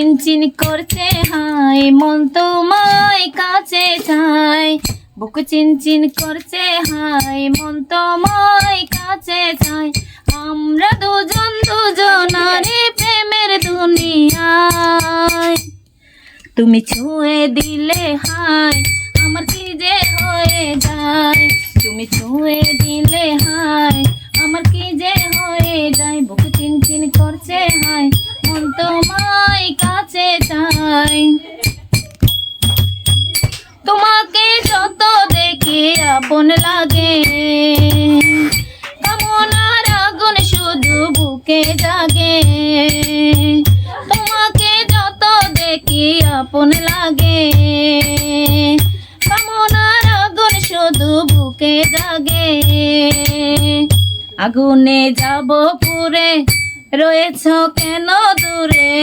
চিনচিন করছে হাই মন তোমায় কাছে চাই। বুক চিনচিন করছে হাই মন তোমায় কাছে চাই। আমরা দুজন দুজনারে প্রেমের দুনিয়ায়। তুমি ছুঁয়ে দিলে হাই আমার কি যে হয়ে যায়? তুমি ছুঁয়ে দিলে হাই আমার কি যে হয়ে যায়? বুক চিনচিন করছে হাই মন তোমায় তোমাকে যত দেখি আপন লাগে। কামনার আগুন শুধু বুকে জাগে। তোমাকে যত দেখি আপন লাগে। কামনার আগুন শুধু বুকে জাগে। আগুনে যাব পুরে রয়েছ কেন দূরে?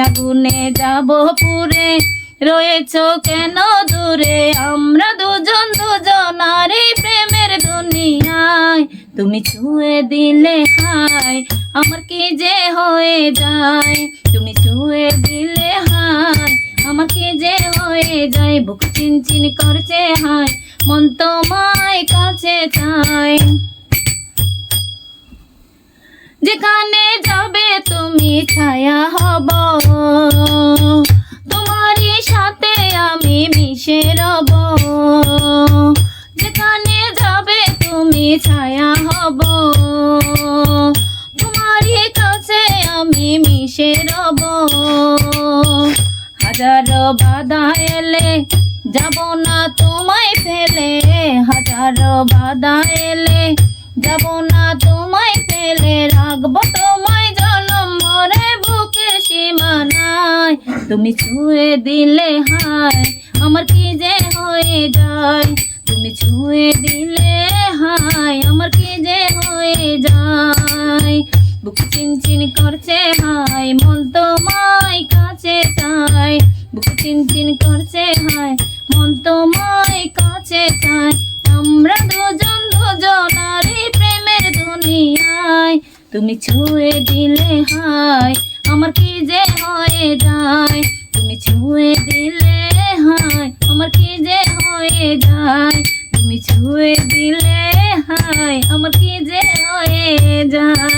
আগুনে যাব পুরে। রয়েছ কেন দূরে? আমরা দুজন দুজনারই প্রেমের দুনিয়ায়। তুমি ছুঁয়ে দিলে হাই আমার কি যে হয়ে যায়? তুমি ছুঁয়ে দিলে হাই আমার কি যে হয়ে যায়? বুক চিনচিন করছে হাই মন তোমায় কাছে চায়। ছায়া হব। তোমারই সাথে আমি মিশে রব। যেখানে যাবে তুমি ছায়া হব। তোমারই কাছে আমি মিশে রব। হাজারো বাধা এলে যাব না তোমায় ফেলে। হাজারো বাধা এলে যাব না তোমায় ফেলে। রাখব তোমায় তুমি ছুঁয়ে দিলে হায়, আমার কি যে হয়ে যায়? তুমি ছুঁয়ে দিলে হায়, আমার কি যে হয়ে যায়? বুক চিনচিন করছে হায়, মন তোমায় কাছে চায়। বুক চিনচিন করছে হায়, মন তোমায় কাছে চায়। আমরা দুজন দুজনারই প্রেমের দুনিয়ায়। তুমি ছুঁয়ে দিলে হায় আমার কি যে হয়ে যায়? তুমি ছুঁয়ে দিলে হয়, আমার কি যে হয়ে যায়? তুমি ছুঁয়ে দিলে হয়, আমার কি যে হয়ে যায়?